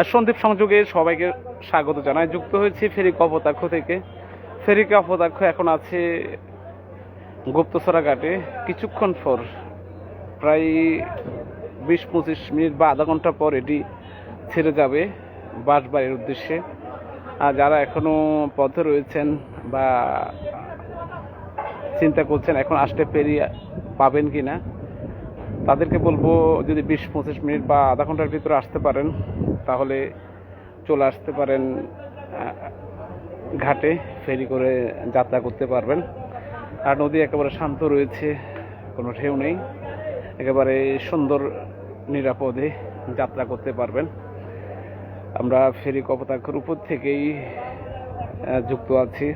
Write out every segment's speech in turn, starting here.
আর সন্দীপ সংযোগে সবাইকে স্বাগত জানাই। যুক্ত হয়েছি ফেরি কপোতাক্ষ থেকে। ফেরি কপোতাক্ষ এখন আছে গুপ্তসরা ঘাটে। কিছুক্ষণ পর, প্রায় বিশ পঁচিশ মিনিট বা আধা ঘণ্টা পর এটি ছেড়ে যাবে বাঁশবাড়ির উদ্দেশ্যে। আর যারা এখনও পথে রয়েছেন বা চিন্তা করছেন এখন আসতে ফেরি পাবেন কি না তাদেরকে বলব যদি বিশ পঁচিশ মিনিট বা আধা ঘণ্টার ভিতরে আসতে পারেন, তাহলে চলে আসতে পারেন ঘাটে ফেরি করে যাত্রা করতে পারবেন। আর নদী একেবারে শান্ত রয়েছে, কোনো ঢেউ নেই, একেবারে সুন্দর, নিরাপদে যাত্রা করতে পারবেন। আমরা ফেরি কপোতাক্ষর উপর থেকেই যুক্ত আছি।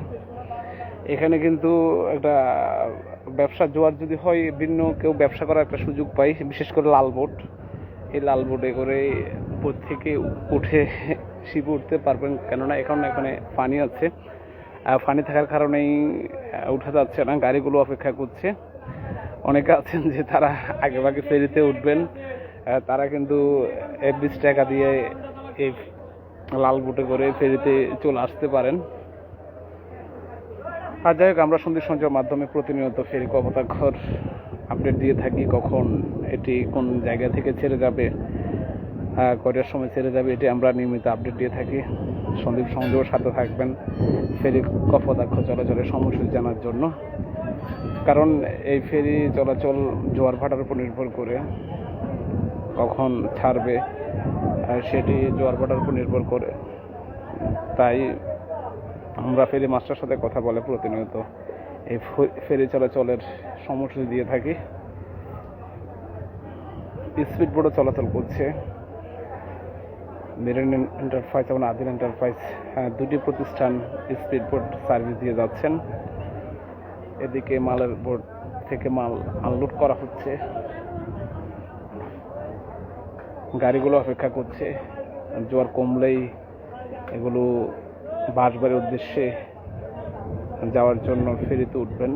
এখানে কিন্তু একটা ব্যবসা জোয়ার যদি হয় ভিন্ন কেউ ব্যবসা করার একটা সুযোগ পাই বিশেষ করে লাল বোট। এই লাল বোটে করে উপর থেকে উঠে শিপে উঠতে পারবেন, কেননা এখন এখানে পানি আছে। পানি থাকার কারণেই উঠা যাচ্ছে না, গাড়িগুলো অপেক্ষা করছে। অনেকে আছেন যে তারা আগে ভাগে ফেরিতে উঠবেন। তারা কিন্তু বিশ টাকা দিয়ে এই লাল বোটে করে ফেরিতে চলে আসতে পারেন। আর যাই হোক আমরা সন্ধ্যে সঞ্চয়ের মাধ্যমে প্রতিনিয়ত ফেরি কপোতাক্ষর আপডেট দিয়ে থাকি কখন এটি কোন জায়গা থেকে ছেড়ে যাবে আহ, কয়টার সময় ছেড়ে যাবে এটি আমরা নিয়মিত আপডেট দিয়ে থাকি। সন্দীপ সংযোগের সাথে থাকবেন ফেরি কপোতাক্ষ চলাচলের সময়সূচি জানার জন্য। কারণ এই ফেরি চলাচল জোয়ার ভাটার উপর নির্ভর করে কখন ছাড়বে সেটি জোয়ার ভাটার উপর নির্ভর করে। তাই আমরা ফেরি মাস্টার সাথে কথা বলে প্রতিনিয়ত এই ফেরি চলাচলের সময়সূচি দিয়ে থাকি। স্পিড বোটও চলাচল করছে। মেরিন এন্টারপ্রাইজ এবং আদিন এন্টারপ্রাইজ হ্যাঁ, দুটি প্রতিষ্ঠান স্পিড বোট সার্ভিস দিয়ে যাচ্ছেন। এদিকে মালের বোর্ড থেকে মাল আনলোড করা হচ্ছে। গাড়িগুলো অপেক্ষা করছে। জোয়ার কমলেই এগুলো বাঁশবাড়ির উদ্দেশ্যে যাওয়ার জন্য ফেরিতে উঠবেন।